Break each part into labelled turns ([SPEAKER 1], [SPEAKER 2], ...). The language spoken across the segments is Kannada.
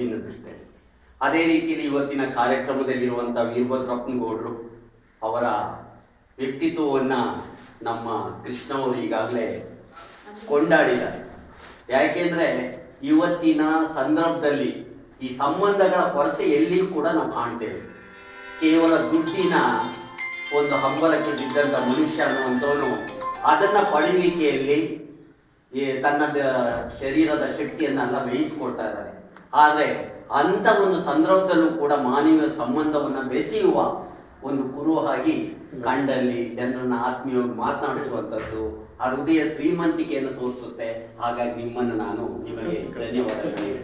[SPEAKER 1] ಅಭಿನಂದಿಸ್ತೇನೆ. ಅದೇ ರೀತಿಯಲ್ಲಿ ಇವತ್ತಿನ ಕಾರ್ಯಕ್ರಮದಲ್ಲಿರುವಂಥ ವೀರಭದ್ರಪ್ಪನಗೌಡರು ಅವರ ವ್ಯಕ್ತಿತ್ವವನ್ನು ನಮ್ಮ ಕೃಷ್ಣ ಅವರು ಈಗಾಗಲೇ ಕೊಂಡಾಡಿದ್ದಾರೆ. ಯಾಕೆಂದರೆ ಇವತ್ತಿನ ಸಂದರ್ಭದಲ್ಲಿ ಈ ಸಂಬಂಧಗಳ ಕೊರತೆ ಎಲ್ಲಿಯೂ ಕೂಡ ನಾವು ಕಾಣ್ತೇವೆ. ಕೇವಲ ದುಡ್ಡಿನ ಒಂದು ಹಂಬಲಕ್ಕೆ ಬಿದ್ದಂಥ ಮನುಷ್ಯ ಅನ್ನುವಂಥವನು ಅದನ್ನು ಪಡೆಯುವಿಕೆಯಲ್ಲಿ ತನ್ನ ಶರೀರದ ಶಕ್ತಿಯನ್ನೆಲ್ಲ ಬೇಯಿಸ್ಕೊಳ್ತಾ ಇದ್ದಾರೆ ಆದರೆ ಅಂಥ ಒಂದು ಸಂದರ್ಭದಲ್ಲೂ ಕೂಡ ಮಾನವೀಯ ಸಂಬಂಧವನ್ನು ಬೆಸೆಯುವ ಒಂದು ಕುರುಹಾಗಿ ಕಂಡಲ್ಲಿ ಜನರನ್ನ ಆತ್ಮೀಯವಾಗಿ ಮಾತನಾಡಿಸುವಂಥದ್ದು, ಆ ಹೃದಯ ಶ್ರೀಮಂತಿಕೆಯನ್ನು ತೋರಿಸುತ್ತೆ. ಹಾಗಾಗಿ ನಿಮ್ಮನ್ನು ನಾನು ನಿಮಗೆ ಧನ್ಯವಾದಗಳು.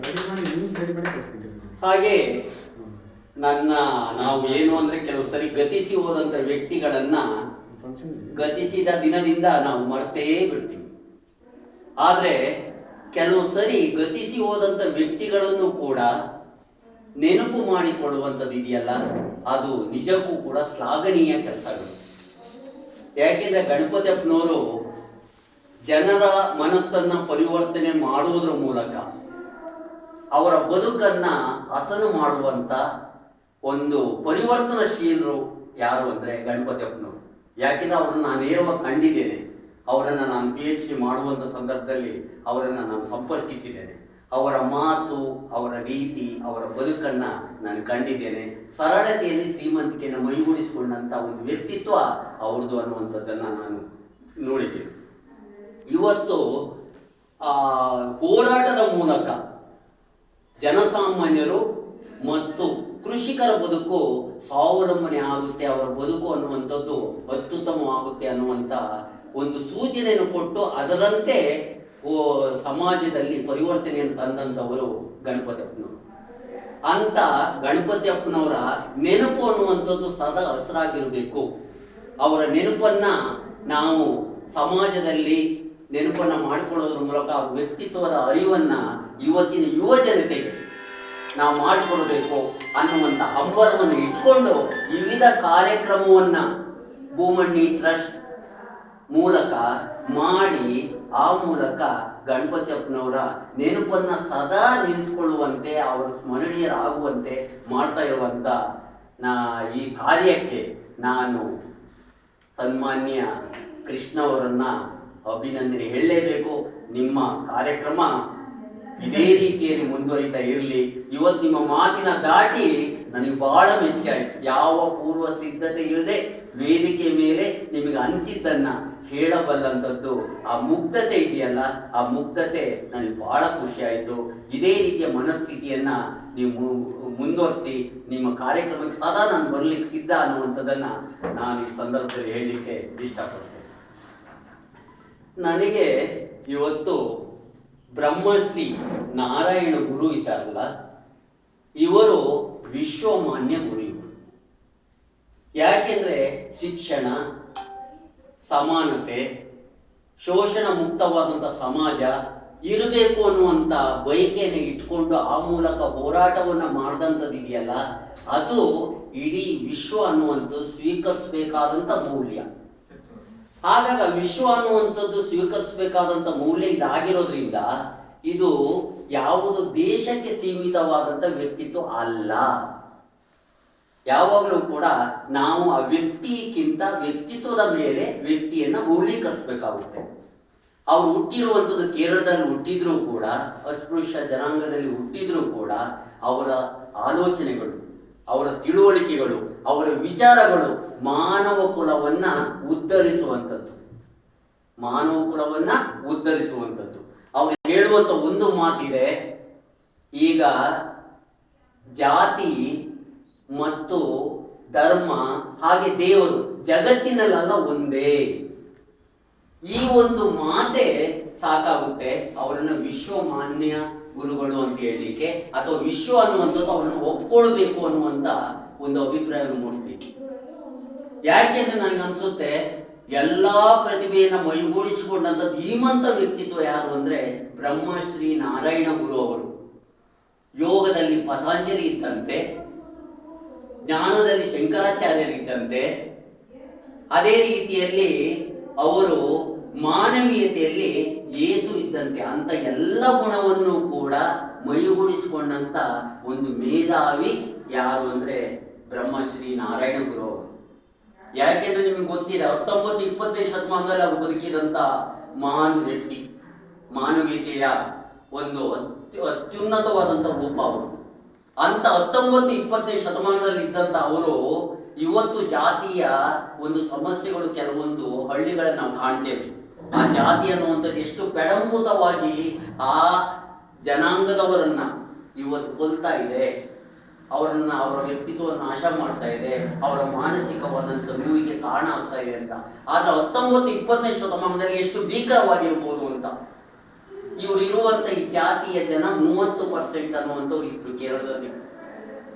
[SPEAKER 1] ಹಾಗೆ ನನ್ನ ನಾವು ಏನು ಅಂದ್ರೆ ಕೆಲವು ಸರಿ ಗತಿಸಿ ಹೋದಂತ ವ್ಯಕ್ತಿಗಳನ್ನ ಗತಿಸಿದ ದಿನದಿಂದ ನಾವು ಮರ್ತೇ ಬಿಡ್ತೀವಿ. ಆದ್ರೆ ಕೆಲವು ಸರಿ ಗತಿಸಿ ಹೋದಂತ ವ್ಯಕ್ತಿಗಳನ್ನು ಕೂಡ ನೆನಪು ಮಾಡಿಕೊಳ್ಳುವಂಥದ್ದು ಇದೆಯಲ್ಲ? ಅದು ನಿಜಕ್ಕೂ ಕೂಡ ಶ್ಲಾಘನೀಯ ಕೆಲಸಗಳು. ಯಾಕೆಂದ್ರೆ ಗಣಪತಿ ಅಪ್ಪನವರು ಜನರ ಮನಸ್ಸನ್ನ ಪರಿವರ್ತನೆ ಮಾಡುವುದರ ಮೂಲಕ ಅವರ ಬದುಕನ್ನ ಹಸನು ಮಾಡುವಂತ ಒಂದು ಪರಿವರ್ತನಶೀಲರು ಯಾರು ಅಂದ್ರೆ ಗಣಪತಿ ಅಪ್ಪನವರು. ಯಾಕೆಂದ್ರೆ ಅವರನ್ನ ನಾನು ನೇರವಾಗಿ ಕಂಡಿದ್ದೇನೆ. ಅವರನ್ನ ನಾನು ಪಿ ಎಚ್ ಡಿ ಮಾಡುವಂಥ ಸಂದರ್ಭದಲ್ಲಿ ಅವರನ್ನು ನಾನು ಸಂಪರ್ಕಿಸಿದ್ದೇನೆ. ಅವರ ಮಾತು, ಅವರ ರೀತಿ, ಅವರ ಬದುಕನ್ನು ನಾನು ಕಂಡಿದ್ದೇನೆ. ಸರಳತೆಯಲ್ಲಿ ಶ್ರೀಮಂತಿಕೆಯನ್ನು ಮೈಗೂಡಿಸಿಕೊಂಡಂಥ ಒಂದು ವ್ಯಕ್ತಿತ್ವ ಅವ್ರದ್ದು ಅನ್ನುವಂಥದ್ದನ್ನು ನಾನು ನೋಡಿದ್ದೇನೆ. ಇವತ್ತು ಹೋರಾಟದ ಮೂಲಕ ಜನಸಾಮಾನ್ಯರು ಮತ್ತು ಕೃಷಿಕರ ಬದುಕು ಸ್ವಾವಲಂಬನೆ ಆಗುತ್ತೆ, ಅವರ ಬದುಕು ಅನ್ನುವಂಥದ್ದು ಅತ್ಯುತ್ತಮವಾಗುತ್ತೆ ಅನ್ನುವಂಥ ಒಂದು ಸೂಚನೆಯನ್ನು ಕೊಟ್ಟು ಅದರಂತೆ ಸಮಾಜದಲ್ಲಿ ಪರಿವರ್ತನೆಯನ್ನು ತಂದಂಥವರು ಗಣಪತಿ ಅಪ್ಪನವರು. ಅಂತ ಗಣಪತಿ ಅಪ್ಪನವರ ನೆನಪು ಅನ್ನುವಂಥದ್ದು ಸದಾ ಹಸಿರಾಗಿರಬೇಕು. ಅವರ ನೆನಪನ್ನ ನಾವು ಸಮಾಜದಲ್ಲಿ ನೆನಪನ್ನ ಮಾಡಿಕೊಳ್ಳೋದ್ರ ಮೂಲಕ ವ್ಯಕ್ತಿತ್ವದ ಅರಿವನ್ನ ಇವತ್ತಿನ ಯುವ ಜನತೆಗೆ ನಾವು ಮಾಡಿಕೊಳ್ಬೇಕು ಅನ್ನುವಂಥ ಹಬ್ಬವನ್ನು ಇಟ್ಕೊಂಡು ವಿವಿಧ ಕಾರ್ಯಕ್ರಮವನ್ನ ಭೂಮಣ್ಣಿ ಟ್ರಸ್ಟ್ ಮೂಲಕ ಮಾಡಿ, ಆ ಮೂಲಕ ಗಣಪತಿಯಪ್ಪನವರ ನೆನಪನ್ನ ಸದಾ ನಿಲ್ಲಿಸ್ಕೊಳ್ಳುವಂತೆ ಅವರ ಸ್ಮರಣೀಯರಾಗುವಂತೆ ಮಾಡ್ತಾ ಇರುವಂತ ನಾ ಈ ಕಾರ್ಯಕ್ಕೆ ನಾನು ಸನ್ಮಾನ್ಯ ಕೃಷ್ಣ ಅವರನ್ನ ಅಭಿನಂದನೆ ಹೇಳಲೇಬೇಕು. ನಿಮ್ಮ ಕಾರ್ಯಕ್ರಮ ಇದೇ ರೀತಿಯಲ್ಲಿ ಮುಂದುವರಿತಾ ಇರಲಿ. ಇವತ್ತು ನಿಮ್ಮ ಮಾತಿನ ದಾಟಿ ನನಗೆ ಬಹಳ ಮೆಚ್ಚುಗೆ ಆಯಿತು. ಯಾವ ಪೂರ್ವ ಸಿದ್ಧತೆ ಇಲ್ಲದೆ, ವೇದಿಕೆ ಮೇಲೆ ನಿಮಗೆ ಅನಿಸಿದ್ದನ್ನ ಹೇಳಬಲ್ಲಂಥದ್ದು ಆ ಮುಗ್ಧತೆ ಇದೆಯಲ್ಲ, ಆ ಮುಗ್ಧತೆ ನನಗೆ ಬಹಳ ಖುಷಿ ಆಯಿತು. ಇದೇ ರೀತಿಯ ಮನಸ್ಥಿತಿಯನ್ನ ನೀವು ಮುಂದುವರಿಸಿ, ನಿಮ್ಮ ಕಾರ್ಯಕ್ರಮಕ್ಕೆ ಸದಾ ನಾನು ಬರ್ಲಿಕ್ಕೆ ಸಿದ್ಧ ಅನ್ನುವಂಥದ್ದನ್ನ ನಾನು ಈ ಸಂದರ್ಭದಲ್ಲಿ ಹೇಳಲಿಕ್ಕೆ ಇಷ್ಟಪಡ್ತೇನೆ. ನನಗೆ ಇವತ್ತು ಬ್ರಹ್ಮಶ್ರೀ ನಾರಾಯಣ ಗುರು ಇದ್ದಾರಲ್ಲ, ಇವರು ವಿಶ್ವಮಾನ್ಯ ಗುರು ಯಾಕೆಂದ್ರೆ ಶಿಕ್ಷಣ ಸಮಾನತೆ ಶೋಷಣ ಮುಕ್ತವಾದಂಥ ಸಮಾಜ ಇರಬೇಕು ಅನ್ನುವಂಥ ಬಯಕೆಯನ್ನು ಇಟ್ಕೊಂಡು ಆ ಮೂಲಕ ಹೋರಾಟವನ್ನು ಮಾಡಿದಂಥದ್ದು ಇದೆಯಲ್ಲ, ಅದು ಇಡೀ ವಿಶ್ವ ಅನ್ನುವಂಥದ್ದು ಸ್ವೀಕರಿಸಬೇಕಾದಂಥ ಮೌಲ್ಯ. ಹಾಗಾಗಿ ವಿಶ್ವ ಅನ್ನುವಂಥದ್ದು ಸ್ವೀಕರಿಸಬೇಕಾದಂಥ ಮೌಲ್ಯ ಇದಾಗಿರೋದ್ರಿಂದ ಇದು ಯಾವುದು ದೇಶಕ್ಕೆ ಸೀಮಿತವಾದಂಥ ವ್ಯಕ್ತಿತ್ವ ಅಲ್ಲ. ಯಾವಾಗಲೂ ಕೂಡ ನಾವು ಆ ವ್ಯಕ್ತಿಗಿಂತ ವ್ಯಕ್ತಿತ್ವದ ಮೇಲೆ ವ್ಯಕ್ತಿಯನ್ನ ಮೌಲ್ಯೀಕರಿಸಬೇಕಾಗುತ್ತೆ. ಅವ್ರು ಹುಟ್ಟಿರುವಂಥದ್ದು ಕೇರಳದಲ್ಲಿ ಹುಟ್ಟಿದ್ರೂ ಕೂಡ, ಅಸ್ಪೃಶ್ಯ ಜನಾಂಗದಲ್ಲಿ ಹುಟ್ಟಿದ್ರೂ ಕೂಡ ಅವರ ಆಲೋಚನೆಗಳು, ಅವರ ತಿಳುವಳಿಕೆಗಳು, ಅವರ ವಿಚಾರಗಳು ಮಾನವ ಕುಲವನ್ನ ಉದ್ಧರಿಸುವಂಥದ್ದು. ಮಾನವ ಕುಲವನ್ನ ಉದ್ಧರಿಸುವಂಥದ್ದು. ಅವ್ರು ಹೇಳುವಂತ ಒಂದು ಮಾತಿದೆ, ಈಗ ಜಾತಿ ಮತ್ತು ಧರ್ಮ ಹಾಗೆ ದೇವರು ಜಗತ್ತಿನಲ್ಲೆಲ್ಲ ಒಂದೇ. ಈ ಒಂದು ಮಾತೆ ಸಾಕಾಗುತ್ತೆ ಅವರನ್ನ ವಿಶ್ವಮಾನ್ಯ ಗುರುಗಳು ಅಂತ ಹೇಳಲಿಕ್ಕೆ ಅಥವಾ ವಿಶ್ವ ಅನ್ನುವಂಥದ್ದು ಅವರನ್ನು ಒಪ್ಕೊಳ್ಬೇಕು ಅನ್ನುವಂತ ಒಂದು ಅಭಿಪ್ರಾಯವನ್ನು ಯಾಕೆ ಯಾಕೆಂದ್ರೆ ನನಗೆ ಅನ್ಸುತ್ತೆ, ಎಲ್ಲಾ ಪ್ರತಿಭೆಯನ್ನ ಮೈಗೂಡಿಸಿಕೊಂಡಂತ ಧೀಮಂತ ವ್ಯಕ್ತಿತ್ವ ಯಾರು ಅಂದ್ರೆ ಬ್ರಹ್ಮಶ್ರೀ ನಾರಾಯಣ ಗುರು ಅವರು. ಯೋಗದಲ್ಲಿ ಪತಾಂಜಲಿ ಇದ್ದಂತೆ ಜ್ಞಾನದಲ್ಲಿ ಶಂಕರಾಚಾರ್ಯರಿದ್ದಂತೆ, ಅದೇ ರೀತಿಯಲ್ಲಿ ಅವರು ಮಾನವೀಯತೆಯಲ್ಲಿ ಯೇಸು ಇದ್ದಂತೆ ಅಂತ ಎಲ್ಲ ಗುಣವನ್ನು ಕೂಡ ಮೈಗೂಡಿಸಿಕೊಂಡಂತ ಒಂದು ಮೇಧಾವಿ ಯಾರು ಅಂದ್ರೆ ಬ್ರಹ್ಮಶ್ರೀ ನಾರಾಯಣ ಗುರು ಯಾಕೆಂದ್ರೆ ನಿಮಗೆ ಗೊತ್ತಿದೆ, ಹತ್ತೊಂಬತ್ತು ಇಪ್ಪತ್ತನೇ ಶತಮಾನದಲ್ಲಿ ಅವರು ಬದುಕಿದಂತ ಮಹಾನ್ ವ್ಯಕ್ತಿ, ಮಾನವೀಯತೆಯ ಒಂದು ಅತ್ಯುನ್ನತವಾದಂತ ರೂಪ ಅವರು. ಅಂತ ಹತ್ತೊಂಬತ್ತು ಇಪ್ಪತ್ತನೇ ಶತಮಾನದಲ್ಲಿ ಇದ್ದಂತ ಅವರು ಇವತ್ತು ಜಾತಿಯ ಒಂದು ಸಮಸ್ಯೆಗಳು ಕೆಲವೊಂದು ಹಳ್ಳಿಗಳನ್ನು ನಾವು ಕಾಣ್ತೇವೆ. ಆ ಜಾತಿ ಅನ್ನುವಂಥದ್ದು ಎಷ್ಟು ಪೆಡಂಭೂತವಾಗಿ ಆ ಜನಾಂಗದವರನ್ನ ಇವತ್ತು ಕೊಲ್ತಾ ಇದೆ. ಅವರನ್ನ ಅವರ ವ್ಯಕ್ತಿತ್ವವನ್ನು ನಾಶ ಮಾಡ್ತಾ ಇದೆ. ಅವರ ಮಾನಸಿಕವಾದಂಥ ನೋವಿಗೆ ಕಾರಣ ಆಗ್ತಾ ಇದೆ ಅಂತ. ಆದ್ರೆ ಹತ್ತೊಂಬತ್ತು ಇಪ್ಪತ್ತನೇ ಶತಮಾನದಲ್ಲಿ ಎಷ್ಟು ಭೀಕರವಾಗಿರ್ಬೋದು ಅಂತ. ಇವರು ಇರುವಂತ ಈ ಜಾತಿಯ ಜನ ಮೂವತ್ತು ಪರ್ಸೆಂಟ್ ಅನ್ನುವಂಥವ್ರು ಇದ್ರು ಕೇರಳದಲ್ಲಿ.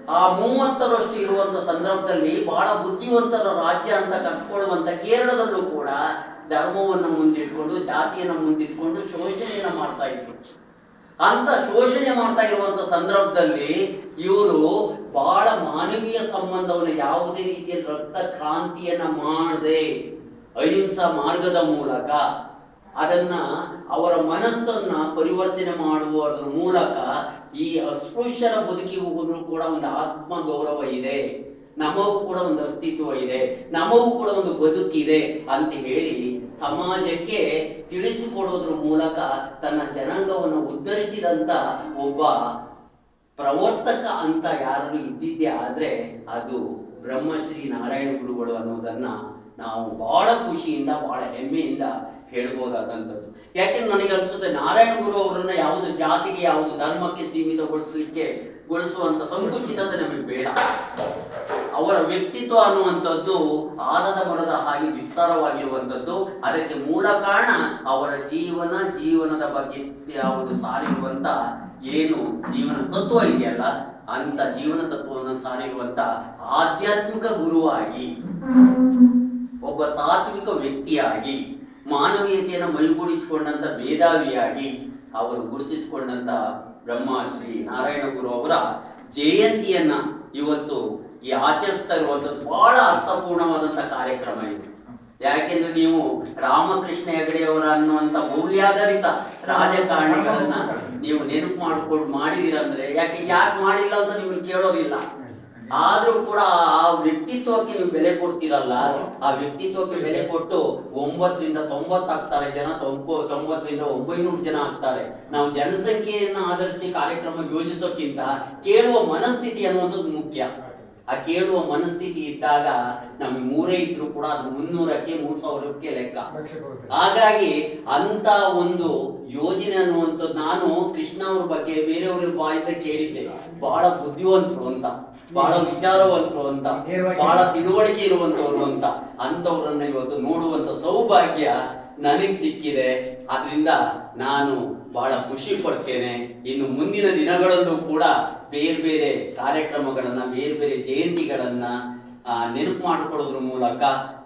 [SPEAKER 1] ಆ ಮೂವತ್ತರಷ್ಟು ಇರುವಂತ ಸಂದರ್ಭದಲ್ಲಿ ಬಹಳ ಬುದ್ಧಿವಂತರ ರಾಜ್ಯ ಅಂತ ಕರ್ಸ್ಕೊಳ್ಳುವಂತ ಕೇರಳದಲ್ಲೂ ಕೂಡ ಧರ್ಮವನ್ನು ಮುಂದಿಟ್ಕೊಂಡು, ಜಾತಿಯನ್ನು ಮುಂದಿಟ್ಕೊಂಡು ಶೋಷಣೆಯನ್ನ ಮಾಡ್ತಾ ಇದ್ರು. ಅಂತ ಶೋಷಣೆ ಮಾಡ್ತಾ ಇರುವಂತ ಸಂದರ್ಭದಲ್ಲಿ ಇವರು ಬಹಳ ಮಾನವೀಯ ಸಂಬಂಧವನ್ನು ಯಾವುದೇ ರೀತಿಯ ರಕ್ತ ಕ್ರಾಂತಿಯನ್ನ ಮಾಡದೆ ಅಹಿಂಸಾ ಮಾರ್ಗದ ಮೂಲಕ ಅದನ್ನ ಅವರ ಮನಸ್ಸನ್ನ ಪರಿವರ್ತನೆ ಮಾಡುವುದರ ಮೂಲಕ ಈ ಅಸ್ಪೃಶ್ಯರ ಬದುಕಿಗೂ ಕೂಡ ಒಂದು ಆತ್ಮ ಗೌರವ ಇದೆ. ನಮಗೂ ಕೂಡ ಒಂದು ಅಸ್ತಿತ್ವ ಇದೆ. ನಮಗೂ ಕೂಡ ಒಂದು ಬದುಕಿದೆ ಅಂತ ಹೇಳಿ ಸಮಾಜಕ್ಕೆ ತಿಳಿಸಿಕೊಡೋದ್ರ ಮೂಲಕ ತನ್ನ ಜನಾಂಗವನ್ನು ಉದ್ಧರಿಸಿದಂತ ಒಬ್ಬ ಪ್ರವರ್ತಕ ಅಂತ ಯಾರು ಇದ್ದಿದ್ದೆ ಆದ್ರೆ ಅದು ಬ್ರಹ್ಮಶ್ರೀ ನಾರಾಯಣ ಗುರುಗಳು ಅನ್ನೋದನ್ನ ನಾವು ಬಹಳ ಖುಷಿಯಿಂದ, ಬಹಳ ಹೆಮ್ಮೆಯಿಂದ ಹೇಳ್ಬೋದಾದಂಥದ್ದು ಯಾಕೆಂದ್ರೆ ನನಗೆ ಅನಿಸುತ್ತೆ ನಾರಾಯಣ ಗುರು ಅವರನ್ನ ಯಾವುದು ಜಾತಿಗೆ, ಯಾವುದು ಧರ್ಮಕ್ಕೆ ಸೀಮಿತಗೊಳಿಸಲಿಕ್ಕೆ ಗೊಳಿಸುವಂತ ಸಂಕುಚಿತತೆ ನಮಗೆ ಬೇಡ. ಅವರ ವ್ಯಕ್ತಿತ್ವ ಅನ್ನುವಂಥದ್ದು ಆದದ ಮರದ ಹಾಗೆ ವಿಸ್ತಾರವಾಗಿರುವಂಥದ್ದು. ಅದಕ್ಕೆ ಮೂಲ ಕಾರಣ ಅವರ ಜೀವನ, ಜೀವನದ ಬಗ್ಗೆ ಯಾವುದು ಸಾರಿರುವಂತ ಏನು ಜೀವನ ತತ್ವ ಇದೆಯಲ್ಲ ಅಂತ ಜೀವನ ತತ್ವವನ್ನು ಸಾರಿರುವಂತ ಆಧ್ಯಾತ್ಮಿಕ ಗುರುವಾಗಿ, ಒಬ್ಬ ಸಾತ್ವಿಕ ವ್ಯಕ್ತಿಯಾಗಿ ಮಾನವೀಯತೆಯನ್ನು ಮೈಗೂಡಿಸಿಕೊಂಡಂತ ಮೇಧಾವಿಯಾಗಿ ಅವರು ಗುರುತಿಸಿಕೊಂಡಂತ ಬ್ರಹ್ಮಶ್ರೀ ನಾರಾಯಣ ಗುರು ಅವರ ಜಯಂತಿಯನ್ನ ಇವತ್ತು ಈ ಆಚರಿಸ್ತಾ ಇರುವಂಥದ್ದು ಬಹಳ ಅರ್ಥಪೂರ್ಣವಾದಂಥ ಕಾರ್ಯಕ್ರಮ ಇದು. ಯಾಕೆಂದ್ರೆ ನೀವು ರಾಮಕೃಷ್ಣ ಹೆಗಡೆಯವರ ಅನ್ನುವಂಥ ಮೌಲ್ಯಾಧಾರಿತ ರಾಜಕಾರಣಿಗಳನ್ನ ನೀವು ನೆನಪು ಮಾಡಿಕೊಂಡು ಮಾಡಿದಿರಂದ್ರೆ ಯಾಕೆ ಯಾಕೆ ಮಾಡಿಲ್ಲ ಅಂತ ನಿಮ್ಗೆ ಕೇಳೋದಿಲ್ಲ. ಆದ್ರೂ ಕೂಡ ಆ ವ್ಯಕ್ತಿತ್ವಕ್ಕೆ ನೀವು ಬೆಲೆ ಕೊಡ್ತೀರಲ್ಲ ಆ ವ್ಯಕ್ತಿತ್ವಕ್ಕೆ ಬೆಲೆ ಕೊಟ್ಟು ಒಂಬತ್ತರಿಂದ ತೊಂಬತ್ತಾಗ್ತಾರೆ ಜನ ತೊಂಬ ತೊಂಬತ್ತರಿಂದ ಒಂಬೈನೂರು ಜನ ಆಗ್ತಾರೆ. ನಾವು ಜನಸಂಖ್ಯೆಯನ್ನ ಆಧರಿಸಿ ಕಾರ್ಯಕ್ರಮ ಯೋಜಿಸೋಕ್ಕಿಂತ ಕೇಳುವ ಮನಸ್ಥಿತಿ ಅನ್ನುವಂಥದ್ದು ಮುಖ್ಯ. ಆ ಕೇಳುವ ಮನಸ್ಥಿತಿ ಇದ್ದಾಗ ನಮಗೆ ಮೂರೇ ಇದ್ರು ಕೂಡ ಅದು ಮುನ್ನೂರಕ್ಕೆ ಮೂರ್ ಸಾವಿರಕ್ಕೆ ಲೆಕ್ಕ. ಹಾಗಾಗಿ ಅಂತ ಒಂದು ಯೋಜನೆ ಅನ್ನುವಂಥದ್ದು ನಾನು ಕೃಷ್ಣ ಅವ್ರ ಬಗ್ಗೆ ಬೇರೆಯವ್ರ ಬಾಯಿಂದ ಕೇಳಿದ್ದೆ. ಬಹಳ ಬುದ್ಧಿವಂತರು ಅಂತ. ಬಹಳ ವಿಚಾರವಂತರು ಅಂತ ಬಹಳ ತಿಳುವಳಿಕೆ ಇರುವಂತವ್ರು ಅಂತ ಅಂತವ್ರನ್ನ ಇವತ್ತು ನೋಡುವಂತ ಸೌಭಾಗ್ಯ ನನಗೆ ಸಿಕ್ಕಿದೆ. ಆದ್ರಿಂದ ನಾನು ಬಹಳ ಖುಷಿ ಪಡ್ತೇನೆ. ಇನ್ನು ಮುಂದಿನ ದಿನಗಳಲ್ಲೂ ಕೂಡ ಬೇರೆ ಬೇರೆ ಕಾರ್ಯಕ್ರಮಗಳನ್ನ ಬೇರೆ ಬೇರೆ ಜಯಂತಿಗಳನ್ನ ಆ, ನೆನಪು ಮಾಡಿಕೊಳ್ಳೋದ್ರ ಮೂಲಕ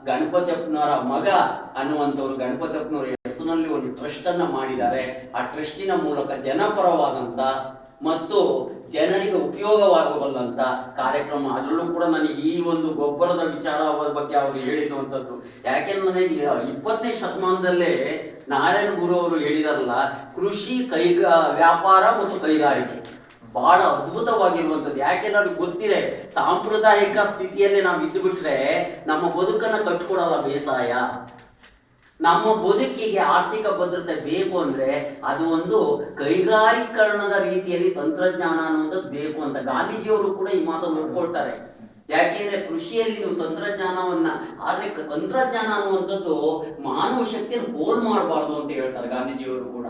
[SPEAKER 1] ಗಣಪತಿಯಪ್ಪನವರ ಮಗ ಅನ್ನುವಂಥವ್ರು ಗಣಪತಿಯಪ್ಪನವರ ಹೆಸರಿನಲ್ಲಿ ಒಂದು ಟ್ರಸ್ಟ್ ಅನ್ನ ಮಾಡಿದ್ದಾರೆ. ಆ ಟ್ರಸ್ಟಿನ ಮೂಲಕ ಜನಪರವಾದಂತ ಮತ್ತು ಜನರಿಗೆ ಉಪಯೋಗವಾಗಬಲ್ಲಂತ ಕಾರ್ಯಕ್ರಮ. ಅದರಲ್ಲೂ ಕೂಡ ನನಗೆ ಈ ಒಂದು ಗೊಬ್ಬರದ ವಿಚಾರ ಅವರ ಬಗ್ಗೆ ಅವರು ಹೇಳಿರುವಂಥದ್ದು ಯಾಕೆಂದ್ರೆ ನನಗೆ ಇಪ್ಪತ್ತನೇ ಶತಮಾನದಲ್ಲೇ ನಾರಾಯಣ ಗುರು ಅವರು ಹೇಳಿದಾರಲ್ಲ, ಕೃಷಿ ಕೈಗಾ, ವ್ಯಾಪಾರ ಮತ್ತು ಕೈಗಾರಿಕೆ. ಬಹಳ ಅದ್ಭುತವಾಗಿರುವಂಥದ್ದು. ಯಾಕೆ ನಮಗೆ ಗೊತ್ತಿದೆ. ಸಾಂಪ್ರದಾಯಿಕ ಸ್ಥಿತಿಯಲ್ಲೇ ನಾವು ಇದ್ದು ಬಿಟ್ರೆ ನಮ್ಮ ಬದುಕನ್ನು ಕಟ್ಕೊಡಲ್ಲ ಬೇಸಾಯ. ನಮ್ಮ ಬದುಕಿಗೆ ಆರ್ಥಿಕ ಭದ್ರತೆ ಬೇಕು ಅಂದ್ರೆ ಅದು ಒಂದು ಕೈಗಾರೀಕರಣದ ರೀತಿಯಲ್ಲಿ ತಂತ್ರಜ್ಞಾನ ಅನ್ನುವಂಥದ್ದು ಬೇಕು ಅಂತ. ಗಾಂಧೀಜಿಯವರು ಕೂಡ ಈ ಮಾತನ್ನು ಒಪ್ಕೊಳ್ತಾರೆ. ಯಾಕೆಂದ್ರೆ ಕೃಷಿಯಲ್ಲಿ ನೀವು ತಂತ್ರಜ್ಞಾನವನ್ನ, ಆದ್ರೆ ತಂತ್ರಜ್ಞಾನ ಅನ್ನುವಂಥದ್ದು ಮಾನವ ಶಕ್ತಿಯನ್ನು ಪೋಲ್ ಮಾಡಬಾರ್ದು ಅಂತ ಹೇಳ್ತಾರೆ ಗಾಂಧೀಜಿಯವರು ಕೂಡ.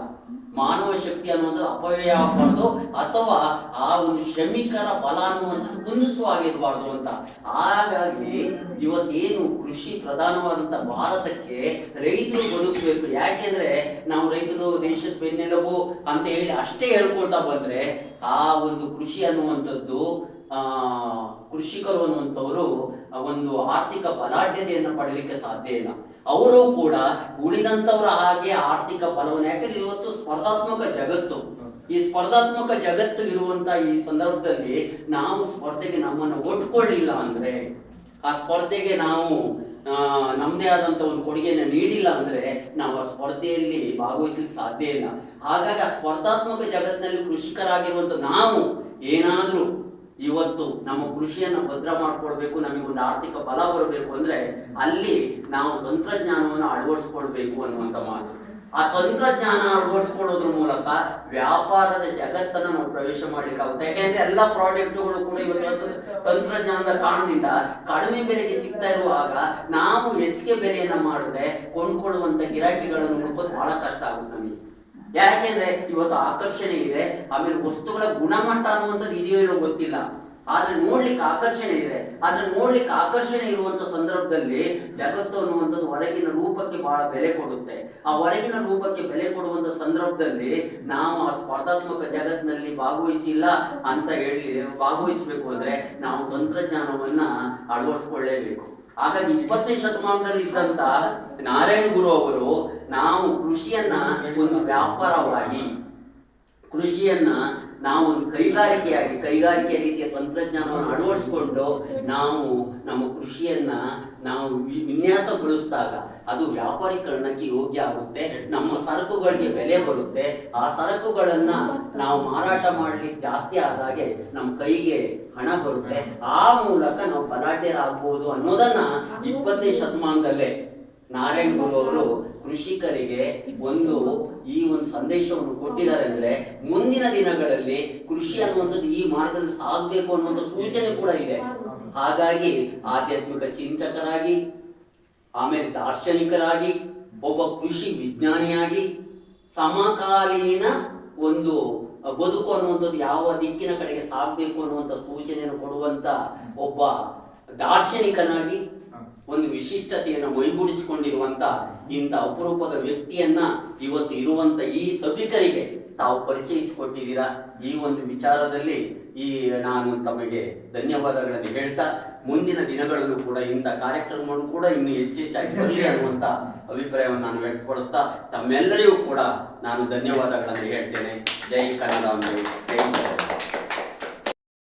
[SPEAKER 1] ಮಾನವ ಶಕ್ತಿ ಅನ್ನುವಂಥದ್ದು ಅಪವ್ಯಯ ಆಗಬಾರ್ದು ಅಥವಾ ಆ ಒಂದು ಶ್ರಮಿಕರ ಬಲ ಅನ್ನುವಂಥದ್ದು ಕುಂದಿಸುವಾಗಿರಬಾರ್ದು ಅಂತ. ಹಾಗಾಗಿ ಇವತ್ತೇನು ಕೃಷಿ ಪ್ರಧಾನವಾದಂತ ಭಾರತಕ್ಕೆ ರೈತರು ಬದುಕಬೇಕು. ಯಾಕೆಂದ್ರೆ ನಾವು ರೈತರು ದೇಶದ ಬೆನ್ನೆಲುಬು ಅಂತ ಹೇಳಿ ಅಷ್ಟೇ ಹೇಳ್ಕೊಳ್ತಾ ಬಂದ್ರೆ ಆ ಒಂದು ಕೃಷಿ ಅನ್ನುವಂಥದ್ದು, ಆ, ಕೃಷಿಕರು ಅನ್ನುವಂಥವರು ಒಂದು ಆರ್ಥಿಕ ಬಲಾಢ್ಯತೆಯನ್ನು ಪಡೆಯಲಿಕ್ಕೆ ಸಾಧ್ಯ ಇಲ್ಲ. ಅವರು ಕೂಡ ಉಳಿದಂತವರ ಹಾಗೆ ಆರ್ಥಿಕ ಬಲವನ್ನು, ಯಾಕಂದ್ರೆ ಇವತ್ತು ಸ್ಪರ್ಧಾತ್ಮಕ ಜಗತ್ತು, ಈ ಸ್ಪರ್ಧಾತ್ಮಕ ಜಗತ್ತು ಇರುವಂತ ಈ ಸಂದರ್ಭದಲ್ಲಿ ನಾವು ಸ್ಪರ್ಧೆಗೆ ನಮ್ಮನ್ನು ಒಟ್ಕೊಳ್ಳಿಲ್ಲ ಅಂದ್ರೆ, ಆ ಸ್ಪರ್ಧೆಗೆ ನಾವು ನಮ್ಮದೇ ಆದಂಥ ಒಂದು ಕೊಡುಗೆಯನ್ನು ನೀಡಿಲ್ಲ ಅಂದ್ರೆ ನಾವು ಆ ಸ್ಪರ್ಧೆಯಲ್ಲಿ ಭಾಗವಹಿಸಲಿಕ್ಕೆ ಸಾಧ್ಯ ಇಲ್ಲ. ಹಾಗಾಗಿ ಆ ಸ್ಪರ್ಧಾತ್ಮಕ ಜಗತ್ತಿನಲ್ಲಿ ಕೃಷಿಕರಾಗಿರುವಂತ ನಾವು ಏನಾದರೂ ಇವತ್ತು ನಮ್ಮ ಕೃಷಿಯನ್ನು ಭದ್ರ ಮಾಡ್ಕೊಳ್ಬೇಕು ನಮಗೊಂದು ಆರ್ಥಿಕ ಬಲ ಬರಬೇಕು ಅಂದ್ರೆ ಅಲ್ಲಿ ನಾವು ತಂತ್ರಜ್ಞಾನವನ್ನು ಅಳವಡಿಸ್ಕೊಳ್ಬೇಕು ಅನ್ನುವಂಥ ಮಾತು. ಆ ತಂತ್ರಜ್ಞಾನ ಅಳವಡಿಸ್ಕೊಳ್ಳೋದ್ರ ಮೂಲಕ ವ್ಯಾಪಾರದ ಜಗತ್ತನ್ನು ನಾವು ಪ್ರವೇಶ ಮಾಡ್ಲಿಕ್ಕಾಗುತ್ತೆ. ಯಾಕೆಂದ್ರೆ ಎಲ್ಲ ಪ್ರಾಡಕ್ಟ್ಗಳು ಕೂಡ ಇವತ್ತು ತಂತ್ರಜ್ಞಾನದ ಕಾರಣದಿಂದ ಕಡಿಮೆ ಬೆಲೆಗೆ ಸಿಗ್ತಾ ಇರುವಾಗ ನಾವು ಹೆಚ್ಚಿಗೆ ಬೆಲೆಯನ್ನ ಮಾಡಿದ್ರೆ ಕೊಂಡ್ಕೊಳ್ಳುವಂತ ಗಿರಾಕಿಗಳನ್ನು ಹುಡುಕೋದು ಬಹಳ ಕಷ್ಟ ಆಗುತ್ತೆ ನಮಗೆ. ಯಾಕೆಂದ್ರೆ ಇವತ್ತು ಆಕರ್ಷಣೆ ಇದೆ. ಆಮೇಲೆ ವಸ್ತುಗಳ ಗುಣಮಟ್ಟ ಅನ್ನುವಂಥದ್ದು ಇದೆಯೋ ಇಲ್ಲೋ ಗೊತ್ತಿಲ್ಲ. ಆದ್ರೆ ನೋಡ್ಲಿಕ್ಕೆ ಆಕರ್ಷಣೆ ಇದೆ. ಆದ್ರೆ ನೋಡ್ಲಿಕ್ಕೆ ಆಕರ್ಷಣೆ ಇರುವಂತ ಸಂದರ್ಭದಲ್ಲಿ ಜಗತ್ತು ಅನ್ನುವಂಥದ್ದು ಹೊರಗಿನ ರೂಪಕ್ಕೆ ಬಹಳ ಬೆಲೆ ಕೊಡುತ್ತೆ. ಆ ಹೊರಗಿನ ರೂಪಕ್ಕೆ ಬೆಲೆ ಕೊಡುವಂತ ಸಂದರ್ಭದಲ್ಲಿ ನಾವು ಆ ಸ್ಪರ್ಧಾತ್ಮಕ ಜಗತ್ತಿನಲ್ಲಿ ಭಾಗವಹಿಸಿಲ್ಲ ಅಂತ ಹೇಳಿ, ಭಾಗವಹಿಸಬೇಕು ಅಂದ್ರೆ ನಾವು ತಂತ್ರಜ್ಞಾನವನ್ನ ಅಳವಡಿಸ್ಕೊಳ್ಳೇಬೇಕು. ಹಾಗಾಗಿ ಇಪ್ಪತ್ತನೇ ಶತಮಾನದಲ್ಲಿ ಇದ್ದಂತ ನಾರಾಯಣ ಗುರು ಅವರು ನಾವು ಕೃಷಿಯನ್ನ ಒಂದು ವ್ಯಾಪಾರವಾಗಿ, ಕೃಷಿಯನ್ನ ನಾವು ಒಂದು ಕೈಗಾರಿಕೆಯಾಗಿ ಕೈಗಾರಿಕೆ ರೀತಿಯ ತಂತ್ರಜ್ಞಾನವನ್ನು ಅಳವಡಿಸಿಕೊಂಡು ನಾವು ನಮ್ಮ ಕೃಷಿಯನ್ನ ನಾವು ವಿನ್ಯಾಸಗೊಳಿಸಿದಾಗ ಅದು ವ್ಯಾಪಾರೀಕರಣಕ್ಕೆ ಯೋಗ್ಯ ಆಗುತ್ತೆ. ನಮ್ಮ ಸರಕುಗಳಿಗೆ ಬೆಲೆ ಬರುತ್ತೆ. ಆ ಸರಕುಗಳನ್ನ ನಾವು ಮಾರಾಟ ಮಾಡಲಿಕ್ಕೆ ಜಾಸ್ತಿ ಆದಾಗೆ ನಮ್ಮ ಕೈಗೆ ಹಣ ಬರುತ್ತೆ. ಆ ಮೂಲಕ ನಾವು ಬಲಾಢ್ಯರಾಗ್ಬೋದು ಅನ್ನೋದನ್ನ ಇಪ್ಪತ್ತನೇ ಶತಮಾನದಲ್ಲೇ ನಾರಾಯಣ ಗುರು ಅವರು ಕೃಷಿಕರಿಗೆ ಒಂದು ಈ ಒಂದು ಸಂದೇಶವನ್ನು ಕೊಟ್ಟಿದ್ದಾರೆ ಅಂದ್ರೆ ಮುಂದಿನ ದಿನಗಳಲ್ಲಿ ಕೃಷಿ ಅನ್ನುವಂಥದ್ದು ಈ ಮಾರ್ಗದಲ್ಲಿ ಸಾಗಬೇಕು ಅನ್ನುವಂಥ ಸೂಚನೆ ಕೂಡ ಇದೆ. ಹಾಗಾಗಿ ಆಧ್ಯಾತ್ಮಿಕ ಚಿಂತಕರಾಗಿ ಆಮೇಲೆ ದಾರ್ಶನಿಕರಾಗಿ ಒಬ್ಬ ಕೃಷಿ ವಿಜ್ಞಾನಿಯಾಗಿ ಸಮಕಾಲೀನ ಒಂದು ಬದುಕು ಅನ್ನುವಂಥದ್ದು ಯಾವ ದಿಕ್ಕಿನ ಕಡೆಗೆ ಸಾಗಬೇಕು ಅನ್ನುವಂಥ ಸೂಚನೆಯನ್ನು ಕೊಡುವಂತ ಒಬ್ಬ ದಾರ್ಶನಿಕನಾಗಿ ಒಂದು ವಿಶಿಷ್ಟತೆಯನ್ನು ಮೈಗೂಡಿಸಿಕೊಂಡಿರುವಂತ ಇಂಥ ಅಪರೂಪದ ವ್ಯಕ್ತಿಯನ್ನ ಇವತ್ತು ಇರುವಂತ ಈ ಸಭಿಕರಿಗೆ ತಾವು ಪರಿಚಯಿಸಿಕೊಟ್ಟಿದ್ದೀರಾ? ಈ ಒಂದು ವಿಚಾರದಲ್ಲಿ ಈ ನಾನು ತಮಗೆ ಧನ್ಯವಾದಗಳನ್ನು ಹೇಳ್ತಾ ಮುಂದಿನ ದಿನಗಳಲ್ಲೂ ಕೂಡ ಇಂಥ ಕಾರ್ಯಕ್ರಮಗಳು ಕೂಡ ಇನ್ನು ಹೆಚ್ಚು ಹೆಚ್ಚಾಗಿ ಬರಲಿ ಅಭಿಪ್ರಾಯವನ್ನು ನಾನು ವ್ಯಕ್ತಪಡಿಸ್ತಾ ತಮ್ಮೆಲ್ಲರಿಗೂ ಕೂಡ ನಾನು ಧನ್ಯವಾದಗಳನ್ನು ಹೇಳ್ತೇನೆ. ಜೈ ಕನ್ನಡ